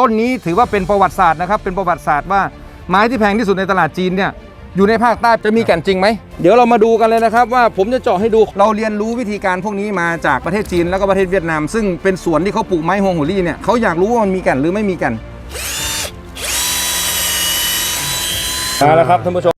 ต้นนี้ถือว่าเป็นประวัติศาสตร์นะครับ เป็นประวัติศาสตร์ว่าไม้ที่แพงที่สุดในตลาดจีนเนี่ยอยู่ในภาคใต้จะมีแก่นจริงไหม เดี๋ยวเรามาดูกันเลยนะครับ ว่าผมจะเจาะให้ดูเราเรียนรู้วิธีการพวกนี้มาจากประเทศจีนแล้วก็ประเทศเวียดนาม ซึ่งเป็นสวนที่เขาปลูกไม้ฮวงหูรี่เนี่ยเขาอยากรู้ว่ามันมีแก่นหรือไม่มีแก่น มาแล้วครับท่านผู้ช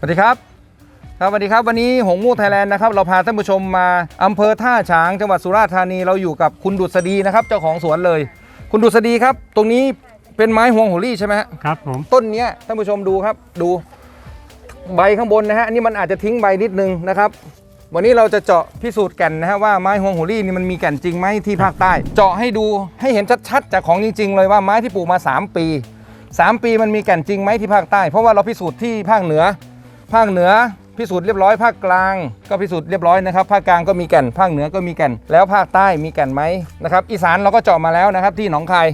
สวัสดีครับครับสวัสดีครับวันนี้หงมูไทยแลนด์นะครับเราพาท่านผู้ชมมาอำเภอท่าฉางจังหวัดสุราษฎร์ธานีเราอยู่กับคุณดุษฎีนะครับเจ้าของสวนเลย คุณดุษฎีครับ ตรงนี้เป็นไม้ฮวงหัวลี่ใช่ไหมฮะครับผมต้นเนี้ยท่านผู้ชมดูครับดูใบข้างบนนะฮะอันนี่มันอาจจะทิ้งใบนิดนึงนะครับวันนี้เราจะเจาะพิสูจน์แก่นนะฮะว่าไม้ฮวงหัวลี่นี่มันมีแก่นจริงไหมที่ภาคใต้ เจาะให้ดูให้เห็นชัดๆจากของจริง ๆ เลยว่าไม้ที่ปลูกมา 3 ปี 3 ปีมันมีแก่นจริงไหมที่ภาคใต้ เพราะว่าเราพิสูจน์ที่ภาคเหนือ ภาคเหนือพิสูจน์เรียบร้อยภาคกลางก็พิสูจน์เรียบร้อยนะครับภาคกลางก็มีแก่นภาคเหนือก็มีแก่น แล้วภาคใต้มีแก่นไหมนะครับอีสานเราก็เจาะมาแล้วนะครับที่หนองคาย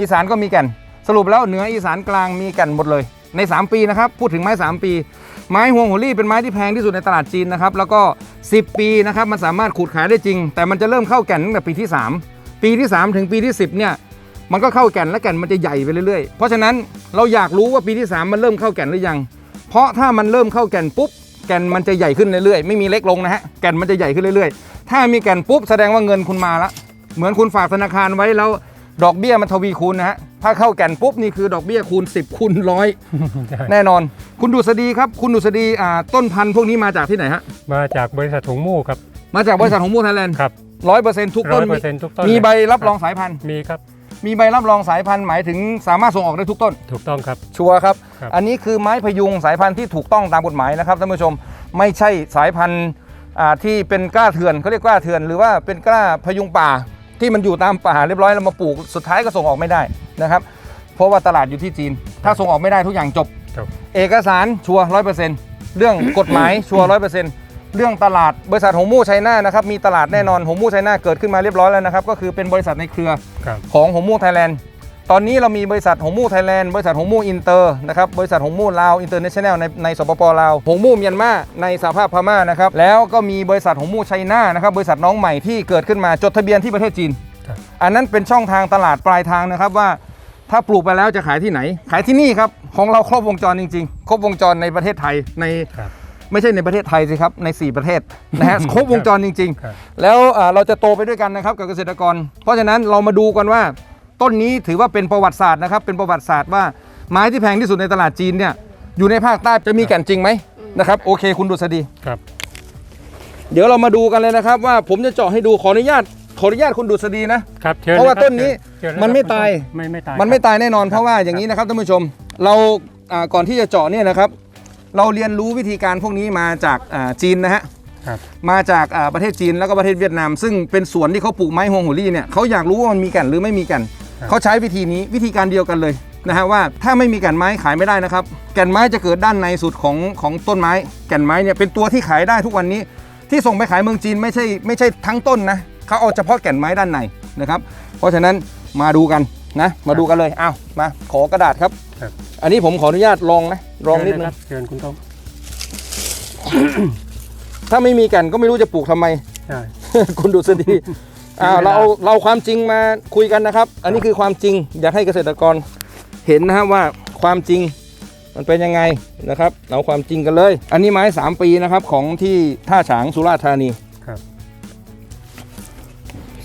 อีสานก็มีแก่น สรุปแล้วเหนืออีสานกลางมีแก่นหมดเลย ใน 3 ปีนะครับพูดถึงไม้ 3 ปี ไม้ฮวงหัวลี่เป็นไม้ที่แพงที่สุดในตลาดจีนนะครับแล้วก็ 10 ปีนะครับมันสามารถขูดขายได้จริง แต่มันจะเริ่มเข้าแก่นตั้งแต่ปีที่ 3 ปีที่ 3 ถึงปีที่ 10เนี่ยมันก็เข้าแก่นและแก่นมันจะใหญ่ไปเรื่อยๆ เพราะฉะนั้นเราอยากรู้ว่าปีที่ 3 มันเริ่มเข้าแก่นหรือยัง เพราะถ้ามันเริ่มเข้าแก่นปุ๊บแก่นมันจะใหญ่ขึ้นเรื่อยๆไม่มีเล็กลงนะฮะแก่นมันจะใหญ่ขึ้นเรื่อยๆ ถ้ามีแก่นปุ๊บแสดงว่าเงินคุณมาละเหมือนคุณฝากธนาคารไว้แล้วดอกเบี้ยมันทวีคูณนะฮะถ้าเข้าแก่นปุ๊บนี่คือดอกเบี้ยคูณ 10คูณร้อยใช่แน่นอน คุณดุษฎีครับ คุณดุษฎีอ่าต้นพันธุ์พวกนี้มาจากที่ไหนฮะมาจากบริษัทถุงมู่ครับ มาจากบริษัทของมูไทยแลนด์ครับร้อยเปอร์เซ็นต์ทุกร้ต้อนยเปอร์เซ็นต์ทุกต้นมีเลยใบรับรองสายพันธุ์ มีครับ มีใบรับรองสายพันธุ์หมายถึงสามารถส่งออกได้ทุกต้น ถูกต้องครับ ชัวร์ครับ ครับ อันนี้คือไม้พยุงสายพันธุ์ที่ถูกต้องตามกฎหมายนะครับท่านผู้ชมไม่ใช่สายพันธุ์อ่าที่เป็นกล้าเถื่อนเขาเรียกกล้าเถื่อน หรือว่าเป็นกล้าพยุงป่าที่มันอยู่ตามป่าเรียบร้อยแล้วมาปลูกสุดท้ายก็ส่งออกไม่ได้นะครับ เพราะว่าตลาดอยู่ที่จีน ถ้าส่งออกไม่ได้ทุกอย่างจบจบเอกสารชัวร้อยเปอร์เซ็นต์เรื่องกฎหมาย ชัวร้อยเปอร์เซ็นต์ เรื่องตลาดบริษัทหงมู่ไชน่านะครับมีตลาดแน่นอนหงมู่ไชน่าเกิดขึ้นมาเรียบร้อยแล้วนะครับก็คือเป็นบริษัทในเครือครับ ของหงมู่ไทยแลนด์ตอนนี้เรามีบริษัทหงมู่ไทยแลนด์บริษัทหงมู่อินเตอร์นะครับบริษัทหงมู่ลาวอินเตอร์เนชั่นแนลในในสปปลาวหงมู่เมียนมาในสหภาพพม่านะครับแล้วก็มีบริษัทหงมู่ไชน่านะครับบริษัทน้องใหม่ที่เกิดขึ้นมาจดทะเบียนที่ประเทศจีน ครับ อันนั้นเป็นช่องทางตลาดปลายทางนะครับว่า ถ้าปลูกไปแล้วจะขายที่ไหน ขายที่นี่ครับ ของเราครบวงจรจริง ๆ ครบวงจรในประเทศไทยในครับ ไม่ใช่ในประเทศไทยสิครับ ใน 4 ประเทศนะฮะครบวงจรจริงครับๆแล้วอ่าเราจะโตไปด้วยกันนะครับกับเกษตรกร เพราะฉะนั้นเรามาดูกันว่า ต้นนี้ถือว่าเป็นประวัติศาสตร์นะครับ เป็นประวัติศาสตร์ว่าไม้ที่แพงที่สุดในตลาดจีนเนี่ยอยู่ในภาคใต้จะมีแก่นจริงไหมนะครับโอเคคุณดุษฎีครับ เดี๋ยวเรามาดูกันเลยนะครับ ว่าผมจะเจาะให้ดูขออนุญาตขออนุญาตคุณดุษฎีนะครับเชิญเพราะว่าลยคบต้นนี้เชิญเลยมันไม่ตายไม่ไม่ตายมันไม่ครับตายแน่นอนเพราะว่าอย่างนี้นะครับท่านผู้ชม เราอ่าก่อนที่จะเจาะเนี่ยนะครับ เราเรียนรู้วิธีการพวกนี้มาจากอ่าจีนนะฮะครับมาจากอ่าประเทศจีนแล้วก็ประเทศเวียดนาม ซึ่งเป็นสวนที่เขาปลูกไม้ฮวงหัวลี่เนี่ยเขาอยากรู้ว่ามันมีแก่นหรือไม่มีแก่นครับเขาใช้วิธีนี้วิธีการเดียวกันเลยนะฮะว่าถ้าไม่มีแก่นไม้ขายไม่ได้นะครับ แก่นไม้จะเกิดด้านในสุดของของต้นไม้ แก่นไม้เนี่ยเป็นตัวที่ขายได้ทุกวันนี้ ที่ส่งไปขายเมืองจีนไม่ใช่ไม่ใช่ทั้งต้นนะเขาเอาเฉพาะแก่นไม้ด้านในนะครับ เพราะฉะนั้นมาดูกันนะมาดูกันเลยอ้าวมาขอกระดาษครับ ครับ อันนี้ผมขออนุญาตลองนะลองนิดนึเชิญเลยคงรับเชิญคุณต้มถ้าไม่มีแก่นก็ไม่รู้จะปลูกทำไมใช่คุณดูสดีอ้าวเวลาเราเอาเราความจริงมาคุยกันนะครับ อันนี้คือความจริงอยากให้เกษตรกรเห็นนะครับว่าความจริงมันเป็นยังไงนะครับเอาความจริงกันเลย อันนี้ไม้3ปีนะครับของที่ท่าฉางสุราษฎร์ธานีครับ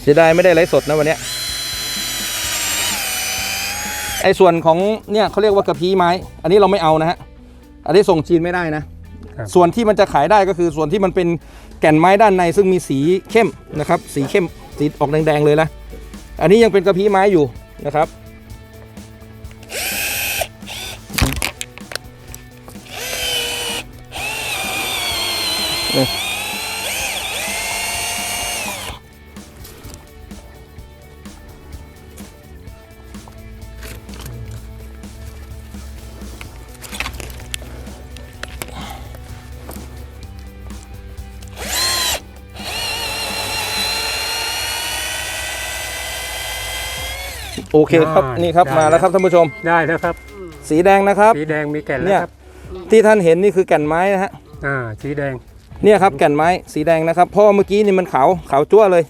เสียดายไม่ได้ไลฟ์สดนะวันเนี้ย ไอ้ส่วนของเนี่ยเขาเรียกว่ากระพี้ไม้ อันนี้เราไม่เอานะฮะ อันนี้ส่งจีนไม่ได้นะ ครับ ส่วนที่มันจะขายได้ก็คือส่วนที่มันเป็นแก่นไม้ด้านในซึ่งมีสีเข้มนะครับ สีเข้มสีออกแดงๆเลยนะ อันนี้ยังเป็นกระพี้ไม้อยู่นะครับ โอเคครับอ่านี่นี่ครับได้ มาแล้วครับท่านผู้ชม ได้แล้วครับ สีแดงนะครับ สีแดงมีแก่นแล้เนี่วย ครับที่ท่านเห็นนี่คือแก่นไม้นะฮะอ่าสีแดงเนี่ยครับแก่นไม้สีแดงนะครับเพราะว่าเมื่อกี้นี่มันขาวขาวจั่วเลย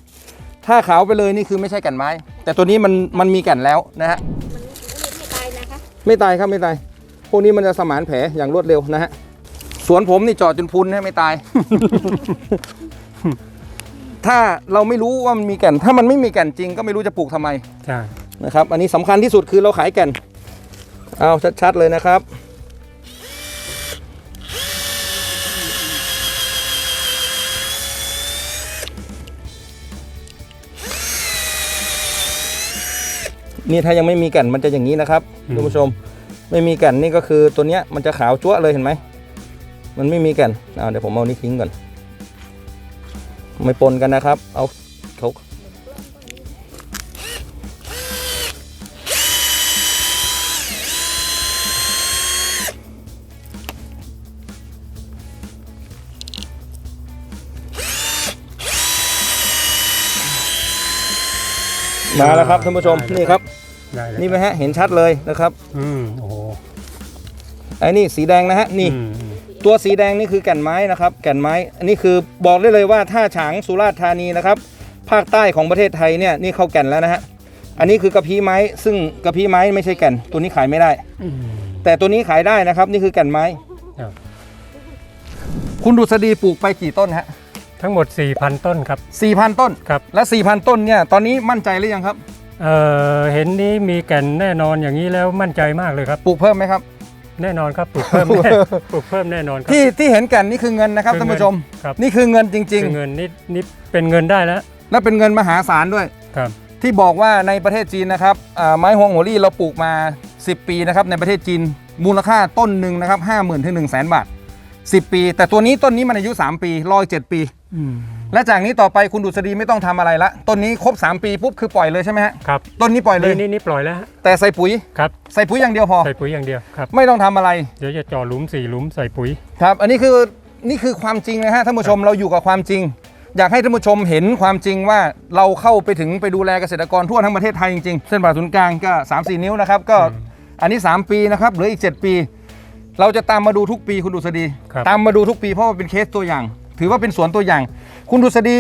ถ้าขาวไปเลยนี่คือไม่ใช่แก่นไม้ แต่ตัวนี้มันมันมีแก่นแล้วนะฮะไม่ตายนะคะ ไม่ตายครับไม่ตายพวกนี้มันจะสมานแผลอย่างรวดเร็วนะฮะสวนผมนี่เจอดจนพุนนะไม่ตาย ถ้าเราไม่รู้ว่ามันมีแก่น ถ้ามันไม่มีแก่นจริงก็ไม่รู้จะปลูกทำไม ใช่ นะครับ อันนี้สำคัญที่สุดคือเราขายแก่น เอาชัดๆเลยนะครับ นี่ถ้ายังไม่มีแก่นมันจะอย่างนี้นะครับท่านผู้ชม ไม่มีแก่นนี่ก็คือตัวเนี้ยมันจะขาวจั๊วะเลยเห็นไหม มันไม่มีแก่นเอาเดี๋ยวผมเอานี่ทิ้งก่อน ไม่ปนกันนะครับ เอาเขา มาแล้วครับท่านผู้ชมนี่ครับ ได้แล้วนี่ไหมฮะเห็นชัดเลยนะครับอืมโอ้โหไอ้นี่สีแดงนะฮะนี่อืมอืมตัวสีแดงนี่คือแก่นไม้นะครับ แก่นไม้ อันนี้คือบอกได้เลยว่าถ้าฉางสุราษฎร์ธานีนะครับ ภาคใต้ของประเทศไทยเนี่ยนี่เข้าแก่นแล้วนะฮะอันนี้คือกระพี้ไม้ ซึ่งกระพี้ไม้ไม่ใช่แก่น ตัวนี้ขายไม่ได้ อืมแต่ตัวนี้ขายได้นะครับ นี่คือแก่นไม้ ครับคุณดุษฎีปลูกไปกี่ต้นฮะ ทั้งหมด 4,000 ต้นครับ 4,000 ต้นครับ และ 4,000 ต้นเนี่ยตอนนี้มั่นใจหรือยังครับเอ่อเห็นนี้มีแก่นแน่นอนอย่างนี้แล้วมั่นใจมากเลยครับ ปลูกเพิ่มไหมครับ แน่นอนครับปลูกเพิ่มแน่ปลูกเพิ่มแน่นอนครับ ที่ที่เห็นแก่นนี่คือเงินนะครับคือท่านเงินผู้ชม ครับ นี่คือเงินจริงคือเงินนี่นี่เป็นเงินได้แล้ว ๆ และเป็นเงินมหาศาลด้วย ครับ ที่บอกว่าในประเทศจีนนะครับอ่าไม้ฮวงโหรี่เราปลูกมา 10 ปีนะครับในประเทศจีนมูลค่าต้นหนึ่งนะครับห้าหมื่นถึงหนึ่งแสนบาท 10 ปี แต่ตัวนี้ต้นนี้มันอายุ 3 ปีรอย7ปี อืมและจากนี้ต่อไปคุณดุษฎีไม่ต้องทำอะไรละต้นนี้ครบ 3 ปีปุ๊บคือปล่อยเลยใช่ไหมฮะครับต้นนี้ปล่อยเลย นี่นี่นี่ปล่อยแล้วฮะแต่ใส่ปุ๋ย ครับใส่ปุ๋ยอย่างเดียวพอ ใส่ปุ๋ยอย่างเดียวครับ ไม่ต้องทำอะไร เดี๋ยวจะเจ่อหลุมสี่หลุมใส่ปุ๋ย ครับ อันนี้คือนี่คือความจริงนะฮะท่านผู้ชมเราอยู่กับความจริง อยากให้ท่านผู้ชมเห็นความจริงว่าเราเข้าไปถึงไปดูแลเกษตรกรทั่วทั้งประเทศไทยจริงๆ เส้นผ่าศูนย์กลางก็ 3-4 นิ้วนะครับ ก็อืมอันนี้ 3 ปีนะครับเหลืออีก 7 ปี เราจะตามมาดูทุกปีคุณดุษฎีครับ ตามมาดูทุกปีเพราะว่าเป็นเคสตัวอย่าง ถือว่าเป็นสวนตัวอย่าง คุณดุษฎี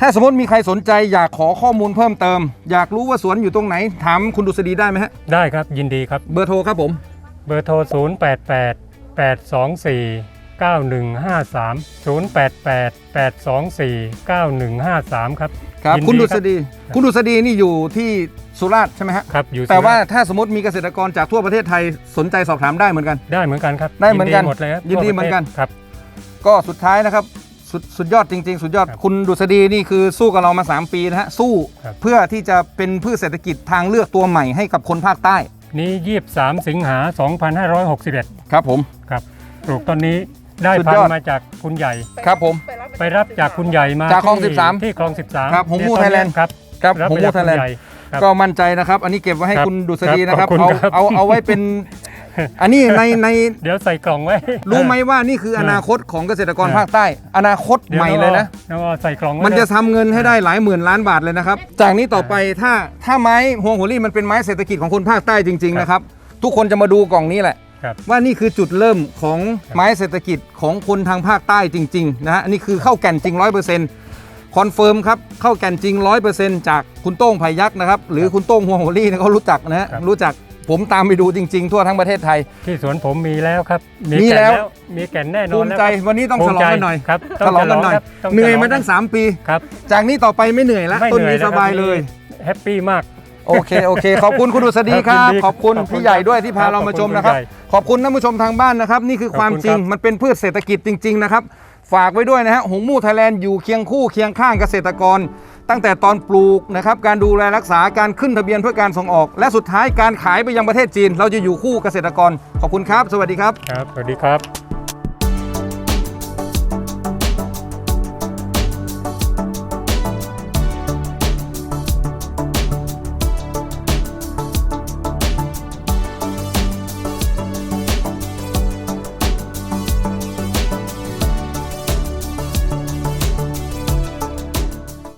ถ้าสมมติมีใครสนใจ อยากขอข้อมูลเพิ่มเติม อยากรู้ว่าสวนอยู่ตรงไหนถามคุณดุษฎีได้ไหมฮะได้ครับยินดีครับ เบอร์โทรครับผม เบอร์โทร 0 8 8 8 2 4 9 1 5 3 0 8 8 8 2 4 9 1 5 3 ครับครับ ยินคุณดุษรับฎีคุณดุษฎีนี่อยู่ที่สุราษฎร์ใช่ไหมฮะครับอยู่แต่ว่าสุรษฎร์ถ้าสมมติมีเกษตรกรจากทั่วประเทศไทยสนใจสอบถามได้เหมือนกัน ได้เหมือนกันครับได้เหมือนกันยิหมดเลยครับยินดีทั่วประเหมือนกันทศครับ ก็สุดท้ายนะครับสุดสุดยอดจริง ๆ สุดยอดครับคุณดุษฎีนี่คือสู้กับเรามา 3 ปีนะฮะสู้ครับ เพื่อที่จะเป็นพืชเศรษฐกิจทางเลือกตัวใหม่ให้กับคนภาคใต้นี้23 สิงหา 2561 ครับผม ครับปลูกต้นนี้ ได้สุดพันยอด ธุ์มาจากคุณใหญ่ ครับผม ไปรับจากคุณใหญ่มาจากคลองที่13ที่คลอง 13ครับหงมู่เยต้น Thailand ครับครับรับผมไปมูจากไทคุยณแลนใหญ่ด์ครับ ก็มั่นใจนะครับ อันนี้เก็บไว้ให้ครับคุณดุษฎีนะครับขอบเอาคุณครับ เอาเอาไว้เป็น อันนี้ในในเดี๋ยวใส่กล่องไว้ รู้ไหมว่านี่คืออนาคตของเกษตรกรครับภาคใต้ อนาคตดี๋วใหม่เลยนะน้องอ้อใส่กล่องไว้มันจะเลย ทำเงินให้ได้หลายหมื่นล้านบาทเลยนะครับ จากนี้ต่อไปถ้าถ้าไม้ฮวงโหัวรี่มันเป็นไม้เศรษฐกิจของคนภาคใต้จริง ๆ นะครับ ทุกคนจะมาดูกล่องนี้แหละ ครับว่านี่คือจุดเริ่มของไม้เศรษฐกิจของคนทางภาคใต้จริงๆนะฮะอันนี่คือเข้าแก่นจริงร้อยเปอร์เซ็นต์คอนเฟิร์มครับเข้าแก่นจริงร้อยเปอร์เซ็นต์จากคุณโต้งไผ่ยักษ์นะครับหรือคุณโต้งฮวงโหัวรี่เนี่ยเขารู้จักนะฮะครับ รู้จักผมตามไปดูจริง ๆ ทั่วทั้งประเทศไทย ที่สวนผมมีแล้วครับมีก่นแล้ว มีแก่นแน่นภูอนมิแล้วใจครับวันนี้ต้องฉลองกันหน่อยครับฉลองกันหน่อย ครับต้เหนื่อยมาฉลตั้ง 3 ปี ครับจากนี้ต่อไปไม่เหนื่อยแล้วไม่ต้นเหนื่นี้อยสบายแวครับเลย แฮปปี้มาก โอเคโอเค ขอบคุณคุณดุษฎีครับยินดีขอบคุณขอบคุณพี่ใหญ่ด้วยที่พาครับเรามาขอบชคุมณนะครับพี่ใหญ่ขอบคุณท่านผู้ชมทางบ้านนะครับ นี่คือความขอบคุณจริงครับมันเป็นพืชเศรษฐกิจจริง ๆ นะครับ ฝากไว้ด้วยนะฮะหงมู่ไทยแลนด์อยู่เคียงคู่เคียงข้างเกษตรกร ตั้งแต่ตอนปลูกนะครับการดูแลรักษาการขึ้นทะเบียนเพื่อการส่งออก และสุดท้ายการขายไปยังประเทศจีน เราจะอยู่คู่เกษตรกร ขอบคุณครับ สวัสดีครับครับสวัสดีครับ